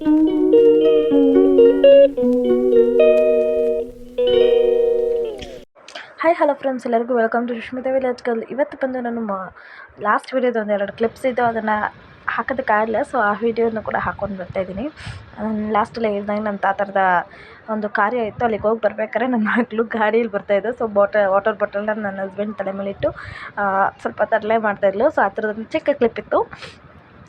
Hi hello friends ಎಲ್ಲರಿಗೂ welcome to Sushmita village ಕಲ್ ಇವತ್ತು ಬಂದು ನಾನು ಲಾಸ್ಟ್ ವೀಡಿಯೋದ ಒಂದು ಎರಡು ಕ್ಲಿಪ್ಸ್ ಇದ್ದು ಅದನ್ನು ಹಾಕೋದಕ್ಕಾಗಲ್ಲ ಸೊ ಆ ವಿಡಿಯೋನ ಕೂಡ ಹಾಕ್ಕೊಂಡು ಬರ್ತಾಯಿದ್ದೀನಿ ಲಾಸ್ಟಲ್ಲಿ ಹೇಳ್ದಂಗೆ ನನ್ನ ತಾತರದ ಒಂದು ಕಾರ್ಯ ಇತ್ತು, ಅಲ್ಲಿಗೆ ಹೋಗಿ ಬರ್ಬೇಕಾದ್ರೆ ನನ್ನ ಮಗಳು ಗಾಡಿಯಲ್ಲಿ ಬರ್ತಾಯಿದ್ದು ಸೊ ಬಾಟ ವಾಟರ್ ಬಾಟಲ್ನ ನನ್ನ ಹಸ್ಬೆಂಡ್ ತಲೆ ಮೇಲೆ ಇಟ್ಟು ಸ್ವಲ್ಪ ತರಲೆ ಮಾಡ್ತಾಯಿದ್ಲು ಸೊ ಆ ಥರದೊಂದು ಚಿಕ್ಕ ಕ್ಲಿಪ್ ಇತ್ತು.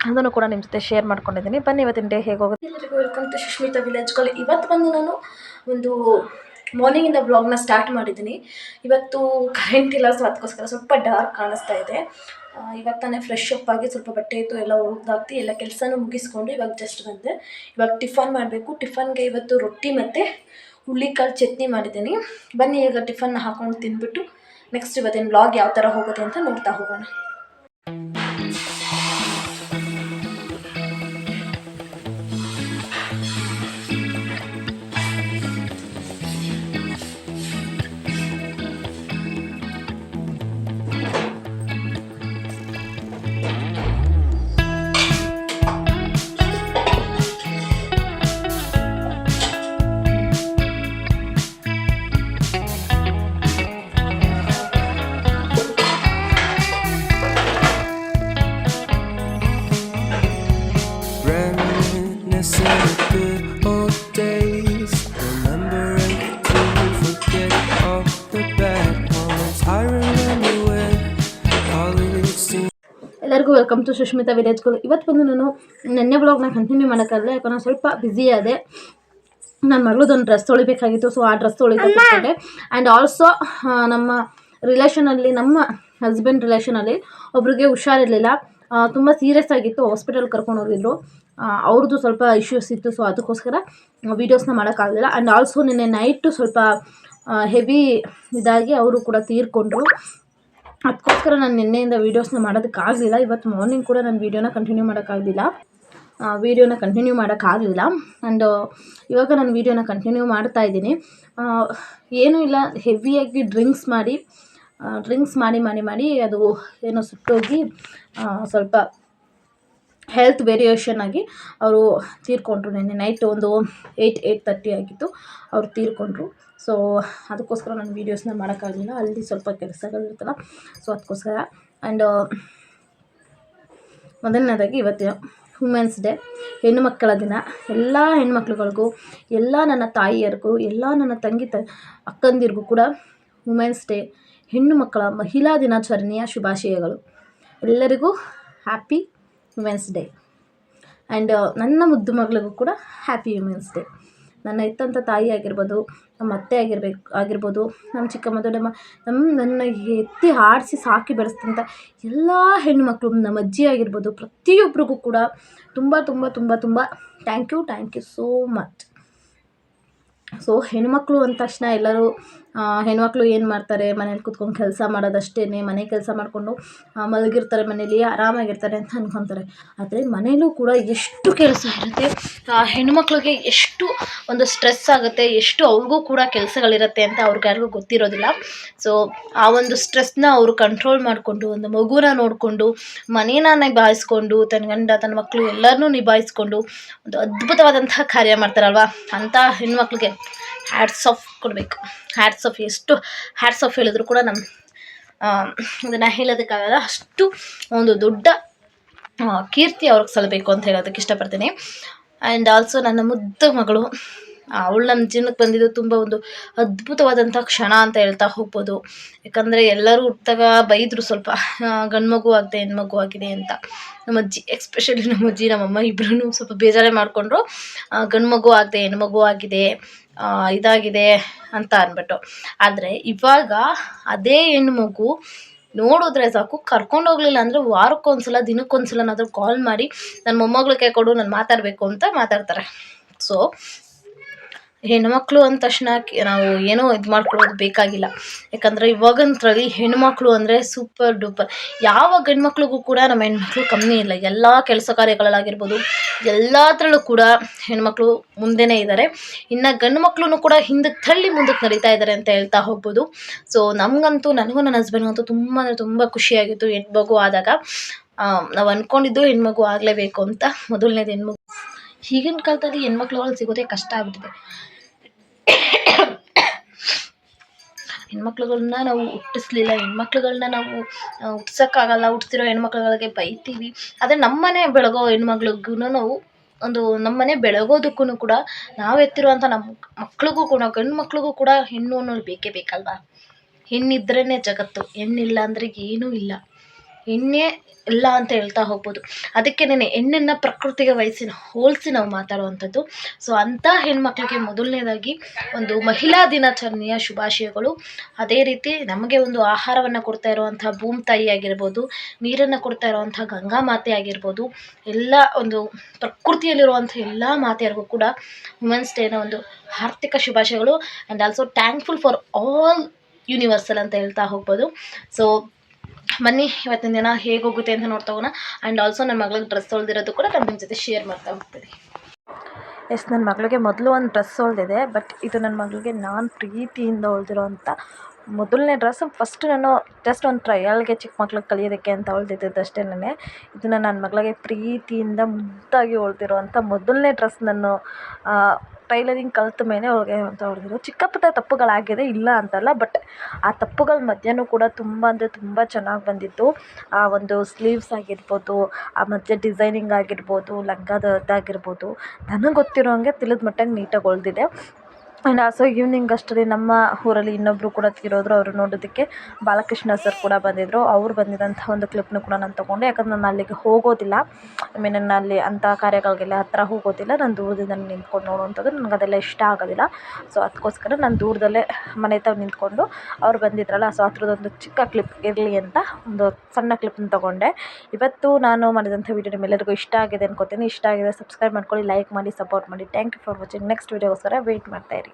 ಅದನ್ನು ಕೂಡ ನಿಮ್ಮ ಜೊತೆ ಶೇರ್ ಮಾಡ್ಕೊಂಡಿದ್ದೀನಿ. ಬನ್ನಿ ಇವತ್ತಿನ ಡೇ ಹೇಗೆ ಹೋಗುತ್ತೆ? ಎಲ್ಲರಿಗೂ ವೆಲ್ಕಮ್ ಟು ಸುಷ್ಮಿತಾ ಕಾಲ್ ಇವತ್ತು ಬಂದು ನಾನು ಒಂದು ಮಾರ್ನಿಂಗಿಂದ ಬ್ಲಾಗ್ನ ಸ್ಟಾರ್ಟ್ ಮಾಡಿದ್ದೀನಿ. ಇವತ್ತು ಕರೆಂಟ್ ಇಲ್ಲ ಸೊ ಅದಕ್ಕೋಸ್ಕರ ಸ್ವಲ್ಪ ಡಾರ್ಕ್ ಕಾಣಿಸ್ತಾ ಇದೆ. ಇವಾಗ ಫ್ರೆಶ್ ಅಪ್ ಆಗಿ ಸ್ವಲ್ಪ ಬಟ್ಟೆ ಇತ್ತು, ಎಲ್ಲ ಒಗ್ದಾಕ್ತಿ, ಎಲ್ಲ ಕೆಲಸನೂ ಮುಗಿಸ್ಕೊಂಡು ಇವಾಗ ಜಸ್ಟ್ ಬಂದೆ. ಇವಾಗ ಟಿಫನ್ ಮಾಡಬೇಕು. ಟಿಫನ್ಗೆ ಇವತ್ತು ರೊಟ್ಟಿ ಮತ್ತು ಹುಳ್ಳಿಕಾಳು ಚಟ್ನಿ ಮಾಡಿದ್ದೀನಿ. ಬನ್ನಿ ಈಗ ಟಿಫನ್ನ ಹಾಕೊಂಡು ತಿಂದ್ಬಿಟ್ಟು ನೆಕ್ಸ್ಟ್ ಇವತ್ತಿನ ಬ್ಲಾಗ್ ಯಾವ ಥರ ಹೋಗುತ್ತೆ ಅಂತ ನೋಡ್ತಾ ಹೋಗೋಣ. ಎಲ್ಲರಿಗೂ ವೆಲ್ಕಮ್ ಟು ಸುಷ್ಮಿತಾ ಸ್ಕೂಲ್ ಇವತ್ತು ಬಂದು ನಾನು ನೆನ್ನೆ ಬ್ಲಾಗ್ನ ಕಂಟಿನ್ಯೂ ಮಾಡೋಕ್ಕಾಗಲ್ಲ ಯಾಕಂದ್ರೆ ಸ್ವಲ್ಪ ಬ್ಯುಸಿ ಆದೆ. ನನ್ನ ಮಗಳದೊಂದು ಡ್ರೆಸ್ ತೊಳಿಬೇಕಾಗಿತ್ತು ಸೊ ಆ ಡ್ರೆಸ್ ತೊಳಿಕೊಂಡೆ ಆ್ಯಂಡ್ ಆಲ್ಸೋ ನಮ್ಮ ರಿಲೇಷನಲ್ಲಿ ನಮ್ಮ ಹಸ್ಬೆಂಡ್ ರಿಲೇಷನಲ್ಲಿ ಒಬ್ರಿಗೆ ಹುಷಾರಿರಲಿಲ್ಲ. ತುಂಬ ಸೀರಿಯಸ್ ಆಗಿತ್ತು ಹಾಸ್ಪಿಟಲ್ ಕರ್ಕೊಂಡು ಹೋಗಿದ್ರು. ಅವ್ರದ್ದು ಸ್ವಲ್ಪ ಇಶ್ಯೂಸ್ ಇತ್ತು ಸೊ ಅದಕ್ಕೋಸ್ಕರ ವೀಡಿಯೋಸ್ನ ಮಾಡೋಕ್ಕಾಗಲಿಲ್ಲ. ಆ್ಯಂಡ್ ಆಲ್ಸೋ ನಿನ್ನೆ ನೈಟು ಸ್ವಲ್ಪ ಹೆವಿ ಇದಾಗಿ ಅವರು ಕೂಡ ತೀರ್ಕೊಂಡ್ರು. ಅದಕ್ಕೋಸ್ಕರ ನಾನು ನಿನ್ನೆಯಿಂದ ವೀಡಿಯೋಸ್ನ ಮಾಡೋದಕ್ಕಾಗಲಿಲ್ಲ ಇವತ್ತು ಮಾರ್ನಿಂಗ್ ಕೂಡ ನಾನು ವೀಡಿಯೋನ ಕಂಟಿನ್ಯೂ ಮಾಡೋಕ್ಕಾಗಲಿಲ್ಲ ವೀಡಿಯೋನ ಕಂಟಿನ್ಯೂ ಮಾಡೋಕ್ಕಾಗಲಿಲ್ಲ ಆ್ಯಂಡ್ ಇವಾಗ ನಾನು ವೀಡಿಯೋನ ಕಂಟಿನ್ಯೂ ಮಾಡ್ತಾ ಇದ್ದೀನಿ. ಏನೂ ಇಲ್ಲ. ಹೆವಿಯಾಗಿ ಡ್ರಿಂಕ್ಸ್ ಮಾಡಿ ಡ್ರಿಂಕ್ಸ್ ಮಾಡಿ ಮಾಡಿ ಮಾಡಿ ಅದು, ಏನೋ ಸುಟ್ಟೋಗಿ ಸ್ವಲ್ಪ ಹೆಲ್ತ್ ವೇರಿಯೇಷನ್ ಆಗಿ ಅವರು ತೀರಿಕೊಂಡ್ರು. ನಿನ್ನೆ ನೈಟ್ ಒಂದು ಏಯ್ಟ್ ಏಯ್ಟ್ ತರ್ಟಿ ಆಗಿತ್ತು. ಅವ್ರು ತೀರಿಕೊಂಡ್ರು. ಸೊ ಅದಕ್ಕೋಸ್ಕರ ನಾನು ವೀಡಿಯೋಸ್ನ ಮಾಡೋಕ್ಕಾಗಲಿಲ್ಲ ಅಲ್ಲಿ ಸ್ವಲ್ಪ ಕೆಲಸಗಳಿರ್ತಲ್ಲ ಸೊ ಅದಕ್ಕೋಸ್ಕರ ಆ್ಯಂಡ್ ಮೊದಲನೇದಾಗಿ ಇವತ್ತು ವುಮೆನ್ಸ್ ಡೇ ಹೆಣ್ಣು ಮಕ್ಕಳ ದಿನ. ಎಲ್ಲ ಹೆಣ್ಮಕ್ಳುಗಳಿಗೂ ಎಲ್ಲ ನನ್ನ ತಾಯಿಯರಿಗೂ, ಎಲ್ಲ ನನ್ನ ತಂಗಿ ತ, ಅಕ್ಕಂದಿರಿಗೂ ಕೂಡ ವುಮೆನ್ಸ್ ಡೇ ಹೆಣ್ಣು ಮಕ್ಕಳ ಮಹಿಳಾ ದಿನಾಚರಣೆಯ ಶುಭಾಶಯಗಳು. ಎಲ್ಲರಿಗೂ ಹ್ಯಾಪಿ ವುಮೆನ್ಸ್ ಡೇ ಆ್ಯಂಡ್ ನನ್ನ ಮುದ್ದು ಮಗಳಿಗೂ ಕೂಡ ಹ್ಯಾಪಿ ವುಮೆನ್ಸ್ ಡೇ ನನ್ನ ಇತ್ತಂಥ ತಾಯಿ ಆಗಿರ್ಬೋದು, ನಮ್ಮ ಅತ್ತೆ ಆಗಿರ್ಬೇಕು, ಆಗಿರ್ಬೋದು, ನಮ್ಮ ಚಿಕ್ಕಮ್ಮ, ದೊಡ್ಡಮ್ಮ ನಮ್ಮ ನನ್ನ ಎತ್ತಿ ಆಡಿಸಿ ಸಾಕಿ ಬೆಳೆಸಿದಂಥ ಎಲ್ಲ ಹೆಣ್ಣುಮಕ್ಕಳು ನಮ್ಮ ಅಜ್ಜಿ ಆಗಿರ್ಬೋದು ಪ್ರತಿಯೊಬ್ಬರಿಗೂ ಕೂಡ ತುಂಬ ತುಂಬ ತುಂಬ ತುಂಬ thank you thank you so much so ಹೆಣ್ಮಕ್ಳು ಅಂದ ತಕ್ಷಣ ಎಲ್ಲರೂ ಹೆಣ್ಮಕ್ಳು ಏನು ಮಾಡ್ತಾರೆ? ಮನೇಲಿ ಕುತ್ಕೊಂಡು ಕೆಲಸ ಮಾಡೋದಷ್ಟೇ ಮನೆ ಕೆಲಸ ಮಾಡಿಕೊಂಡು ಮಲಗಿರ್ತಾರೆ ಮನೇಲಿ, ಆರಾಮಾಗಿರ್ತಾರೆ ಅಂತ ಅನ್ಕೊತಾರೆ. ಆದರೆ ಮನೇಲೂ ಕೂಡ ಎಷ್ಟು ಕೆಲಸ ಇರುತ್ತೆ ಹೆಣ್ಮಕ್ಳಿಗೆ ಎಷ್ಟು ಒಂದು ಸ್ಟ್ರೆಸ್ ಆಗುತ್ತೆ, ಎಷ್ಟು ಅವ್ರಿಗೂ ಕೂಡ ಕೆಲಸಗಳಿರುತ್ತೆ ಅಂತ ಅವ್ರಿಗೆ ಯಾರಿಗೂ ಗೊತ್ತಿರೋದಿಲ್ಲ. ಸೊ ಆ ಒಂದು ಸ್ಟ್ರೆಸ್ನ ಅವರು ಕಂಟ್ರೋಲ್ ಮಾಡಿಕೊಂಡು, ಒಂದು ಮಗುನ ನೋಡಿಕೊಂಡು, ಮನೇನ ನಿಭಾಯಿಸ್ಕೊಂಡು, ತನ್ನ ಗಂಡ, ತನ್ನ ಮಕ್ಕಳು ಎಲ್ಲರನ್ನೂ ನಿಭಾಯಿಸ್ಕೊಂಡು, ಒಂದು ಅದ್ಭುತವಾದಂತಹ ಕಾರ್ಯ ಮಾಡ್ತಾರಲ್ವಾ? ಅಂಥ ಹೆಣ್ಮಕ್ಳಿಗೆ ಹ್ಯಾಟ್ಸ್ ಆಫ್ ಕೊಡಬೇಕು. ಹ್ಯಾಟ್ಸ್ ಆಫ್ ಎಷ್ಟು ಹ್ಯಾಟ್ಸ್ ಆಫ್ ಹೇಳಿದ್ರು ಕೂಡ ನಮ್ಮ ಅದನ್ನು ಹೇಳೋದಕ್ಕಾಗಲ್ಲ. ಅಷ್ಟು ಒಂದು ದೊಡ್ಡ ಕೀರ್ತಿ ಅವ್ರಿಗೆ ಸಲ್ಲಬೇಕು ಅಂತ ಹೇಳೋದಕ್ಕೆ ಇಷ್ಟಪಡ್ತೀನಿ. ಆ್ಯಂಡ್ ಆಲ್ಸೋ ನನ್ನ ಮುದ್ದು ಮಗಳು ಅವಳು ನಮ್ಮ ಜೀವನಕ್ಕೆ ಬಂದಿದ್ದು ತುಂಬ ಒಂದು ಅದ್ಭುತವಾದಂಥ ಕ್ಷಣ ಅಂತ ಹೇಳ್ತಾ ಹೋಗ್ಬೋದು. ಯಾಕಂದರೆ ಎಲ್ಲರೂ ಹುಟ್ಟಿದಾಗ ಬೈದರು ಸ್ವಲ್ಪ ಗಂಡು ಮಗು ಆಗಿದೆ ಹೆಣ್ಮಗು ಆಗಿದೆ ಅಂತ. ನಮ್ಮ ಅಜ್ಜಿ ಎಕ್ಸ್ಪೆಷಲಿ ನಮ್ಮ ಅಜ್ಜಿ ನಮ್ಮಮ್ಮ ಇಬ್ಬರೂ ಸ್ವಲ್ಪ ಬೇಜಾರೇ ಮಾಡಿಕೊಂಡ್ರು. ಗಂಡು ಮಗು ಆಗದೆ ಹೆಣ್ಮಗು ಆಗಿದೆ ಇದಾಗಿದೆ ಅಂತ ಅಂದ್ಬಿಟ್ಟು ಆದರೆ ಇವಾಗ ಅದೇ ಹೆಣ್ಣು ಮಗು ನೋಡಿದ್ರೆ ಸಾಕು, ಕರ್ಕೊಂಡು ಹೋಗ್ಲಿಲ್ಲ ಅಂದರೆ ವಾರಕ್ಕೊಂದ್ಸಲ ದಿನಕ್ಕೊಂದ್ಸಲನಾದರೂ ಕಾಲ್ ಮಾಡಿ ನನ್ನ ಮೊಮ್ಮಗಳು ಕೈ ಕೊಡು, ನಾನು ಮಾತಾಡಬೇಕು ಅಂತ ಮಾತಾಡ್ತಾರೆ. ಸೊ ಹೆಣ್ಮಕ್ಳು ಅಂದ ತಕ್ಷಣ ನಾವು ಏನೋ ಇದು ಮಾಡ್ಕೊಳ್ಳೋದು ಬೇಕಾಗಿಲ್ಲ. ಯಾಕಂದರೆ ಇವಾಗಂತ್ರಲ್ಲಿ ಹೆಣ್ಮಕ್ಳು ಅಂದರೆ ಸೂಪರ್ ಡೂಪರ್. ಯಾವ ಗಂಡ್ಮಕ್ಳಿಗೂ ಕೂಡ ನಮ್ಮ ಹೆಣ್ಮಕ್ಳು ಕಮ್ಮಿ ಇಲ್ಲ. ಎಲ್ಲ ಕೆಲಸ ಕಾರ್ಯಗಳಲ್ಲಾಗಿರ್ಬೋದು. ಎಲ್ಲದ್ರಲ್ಲೂ ಕೂಡ ಹೆಣ್ಮಕ್ಳು ಮುಂದೆನೇ ಇದ್ದಾರೆ ಇನ್ನು ಗಂಡು ಮಕ್ಳೂ ಕೂಡ ಹಿಂದಕ್ಕೆ ತಳ್ಳಿ ಮುಂದಕ್ಕೆ ನಡೀತಾ ಇದ್ದಾರೆ ಅಂತ ಹೇಳ್ತಾ ಹೋಗ್ಬೋದು. ಸೊ ನಮಗಂತೂ, ನನಗೂ ನನ್ನ ಹಸ್ಬೆಂಡ್ಗಂತೂ ತುಂಬ ಅಂದರೆ ತುಂಬ ಖುಷಿಯಾಗಿತ್ತು ಹೆಣ್ಮಗು ಆದಾಗ. ನಾವು ಅಂದ್ಕೊಂಡಿದ್ದು ಹೆಣ್ಮಗು ಆಗಲೇಬೇಕು ಅಂತ ಮೊದಲನೇದು ಹೆಣ್ಮಗು. ಈಗಿನ ಕಾಲದಲ್ಲಿ ಹೆಣ್ಮಕ್ಳುಗಳು ಸಿಗೋದೇ ಕಷ್ಟ ಆಗ್ಬಿಟ್ಟಿದೆ. ಹೆಣ್ಮಕ್ಳುಗಳ್ನ ನಾವು ಹುಟ್ಟಿಸ್ಲಿಲ್ಲ, ಹೆಣ್ಮಕ್ಳುಗಳ್ನ ನಾವು ಹುಟ್ಸೋಕ್ಕಾಗಲ್ಲ ಹುಟ್ಸಿರೋ ಹೆಣ್ಮಕ್ಳುಗಳಿಗೆ ಬೈತೀವಿ. ಆದರೆ ನಮ್ಮನೆ ಬೆಳಗೋ ಹೆಣ್ಮಕ್ಳಿಗೂ ನಾವು ಒಂದು ನಮ್ಮನೆ ಬೆಳಗೋದಕ್ಕೂ ಕೂಡ ನಾವು ಎತ್ತಿರುವಂಥ ನಮ್ಮ ಮಕ್ಳಿಗೂ ಕೂಡ ಗಂಡು ಮಕ್ಳಿಗೂ ಕೂಡ ಹೆಣ್ಣು ಅನ್ನೋದು ಬೇಕೇ ಬೇಕಲ್ವಾ? ಹೆಣ್ಣಿದ್ರೇ ಜಗತ್ತು, ಹೆಣ್ಣಿಲ್ಲ ಅಂದರೆ ಏನೂ ಇಲ್ಲ. ಹೆಣ್ಣೇ ಎಲ್ಲ ಅಂತ ಹೇಳ್ತಾ ಹೋಗ್ಬೋದು. ಅದಕ್ಕೇನೆ ಹೆಣ್ಣನ್ನು ಪ್ರಕೃತಿಗೆ ವಹಿಸಿ ಹೋಲಿಸಿ ನಾವು ಮಾತಾಡುವಂಥದ್ದು. ಸೊ ಅಂಥ ಹೆಣ್ಮಕ್ಳಿಗೆ ಮೊದಲನೇದಾಗಿ ಒಂದು ಮಹಿಳಾ ದಿನಾಚರಣೆಯ ಶುಭಾಶಯಗಳು. ಅದೇ ರೀತಿ ನಮಗೆ ಒಂದು ಆಹಾರವನ್ನು ಕೊಡ್ತಾ ಇರುವಂಥ ಭೂಮಿ ತಾಯಿ ಆಗಿರ್ಬೋದು, ನೀರನ್ನು ಕೊಡ್ತಾ ಇರುವಂಥ ಗಂಗಾ ಮಾತೆ ಆಗಿರ್ಬೋದು, ಎಲ್ಲ ಒಂದು ಪ್ರಕೃತಿಯಲ್ಲಿರುವಂಥ ಎಲ್ಲ ಮಾತೆಯರಿಗೂ ಕೂಡ ವುಮೆನ್ಸ್ ಡೇನ ಒಂದು ಆರ್ಥಿಕ ಶುಭಾಶಯಗಳು. And also thankful for all universal ಅಂತ ಹೇಳ್ತಾ ಹೋಗ್ಬೋದು. ಸೊ ಬನ್ನಿ, ಇವತ್ತಿನ ದಿನ ಹೇಗೆ ಹೋಗುತ್ತೆ ಅಂತ ನೋಡ್ತಾ ಹೋಗೋಣ. ಆ್ಯಂಡ್ ಆಲ್ಸೋ ನನ್ನ ಮಗಳಿಗೆ ಡ್ರೆಸ್ ತೊಳೆದಿರೋದು ಕೂಡ ನಾನು ನಿಮ್ಮ ಜೊತೆ ಶೇರ್ ಮಾಡ್ತಾ ಹೋಗ್ತೀನಿ. ಎಸ್ ನನ್ನ ಮಗಳಿಗೆ ಮೊದಲು ಒಂದು ಡ್ರೆಸ್ ಹೊಲ್ದಿದೆ ಬಟ್ ಇದು ನನ್ನ ಮಗಳಿಗೆ ನಾನು ಪ್ರೀತಿಯಿಂದ ಹೊಲ್ದಿರೋ ಅಂಥ ಮೊದಲನೇ ಡ್ರೆಸ್ ಫಸ್ಟ್ ನಾನು ಜಸ್ಟ್ ಒಂದು ಟ್ರಯಲ್ಗೆ ಚಿಕ್ಕ ಮಕ್ಳಿಗೆ ಕಲಿಯೋದಕ್ಕೆ ಅಂತ ಹೊಲ್ದಿದ್ದಷ್ಟೇ ನಾನೇ. ಇದನ್ನು ನನ್ನ ಮಗಳಿಗೆ ಪ್ರೀತಿಯಿಂದ ಮುದ್ದಾಗಿ ಹೊಲ್ದಿರೋ ಅಂಥ ಮೊದಲನೇ ಡ್ರೆಸ್ ನಾನು ಟೈಲರಿಂಗ್ ಕಲ್ತ ಮೇಲೆ ಅವ್ರಿಗೆ ಅಂತ ಹೊಲ್ದಿರೋ ಚಿಕ್ಕ ಪುಟ್ಟ ತಪ್ಪುಗಳಾಗಿದೆ ಇಲ್ಲ ಅಂತಲ್ಲ, ಬಟ್ ಆ ತಪ್ಪುಗಳ ಮಧ್ಯೆಯೂ ಕೂಡ ತುಂಬ ಅಂದರೆ ತುಂಬ ಚೆನ್ನಾಗಿ ಬಂದಿತ್ತು ಆ ಒಂದು ಸ್ಲೀವ್ಸ್ ಆಗಿರ್ಬೋದು, ಆ ಮಧ್ಯೆ ಡಿಸೈನಿಂಗ್ ಆಗಿರ್ಬೋದು ಲಗ್ಗದ್ದಾಗಿರ್ಬೋದು ನನಗೆ ಗೊತ್ತಿರೋ ಹಂಗೆ ತಿಳಿದ ಮಟ್ಟಿಗೆ ನೀಟಾಗಿ ಹೊಲ್ದಿದೆ ಆ್ಯಂಡ್ ಆಲ್ಸೋ ಈವ್ನಿಂಗ್ ಅಷ್ಟರಲ್ಲಿ ನಮ್ಮ ಊರಲ್ಲಿ ಇನ್ನೊಬ್ಬರು ಕೂಡ ತೀರೋದ್ರು, ಅವರು ನೋಡೋದಕ್ಕೆ ಬಾಲಕೃಷ್ಣ ಸರ್ ಕೂಡ ಬಂದಿದ್ದರು ಅವ್ರು ಬಂದಿದ್ದಂಥ ಒಂದು ಕ್ಲಿಪ್ನ ಕೂಡ ನಾನು ತೊಗೊಂಡೆ. ಯಾಕಂದ್ರೆ ನಾನು ಅಲ್ಲಿಗೆ ಹೋಗೋದಿಲ್ಲ. ಐ ಮೀನ್ ನಾನು ಅಲ್ಲಿ ಅಂಥ ಕಾರ್ಯಗಳಿಗೆಲ್ಲ ಹತ್ರ ಹೋಗೋದಿಲ್ಲ. ನಾನು ದೂರದಿಂದ ನಿಂತ್ಕೊಂಡು ನೋಡುವಂಥದ್ದು. ನನಗೆ ಅದೆಲ್ಲ ಇಷ್ಟ ಆಗೋದಿಲ್ಲ. ಸೊ ಅದಕ್ಕೋಸ್ಕರ ನಾನು ದೂರದಲ್ಲೇ ಮನೆ ಹತ್ರ ನಿಂತ್ಕೊಂಡು ಅವ್ರು ಬಂದಿದ್ರಲ್ಲ ಸೊ ಅದ್ರದ್ದೊಂದು ಚಿಕ್ಕ ಕ್ಲಿಪ್ ಇರಲಿ ಅಂತ ಒಂದು ಸಣ್ಣ ಕ್ಲಿಪ್ನ ತೊಗೊಂಡೆ. ಇವತ್ತು ನಾನು ಮಾಡಿದಂಥ ವೀಡಿಯೋ ನಿಮ್ಮೆಲ್ಲರಿಗೂ ಇಷ್ಟ ಆಗಿದೆ ಅನ್ಕೋತೀನಿ. ಇಷ್ಟ ಆಗಿದೆ ಸಬ್ಸ್ಕ್ರೈಬ್ ಮಾಡ್ಕೊಳ್ಳಿ ಲೈಕ್ ಮಾಡಿ ಸಪೋರ್ಟ್ ಮಾಡಿ. Thank you for watching next ವೀಡಿಯೋಗೋಸ್ಕರ wait ಮಾಡ್ತಾಯಿರಿ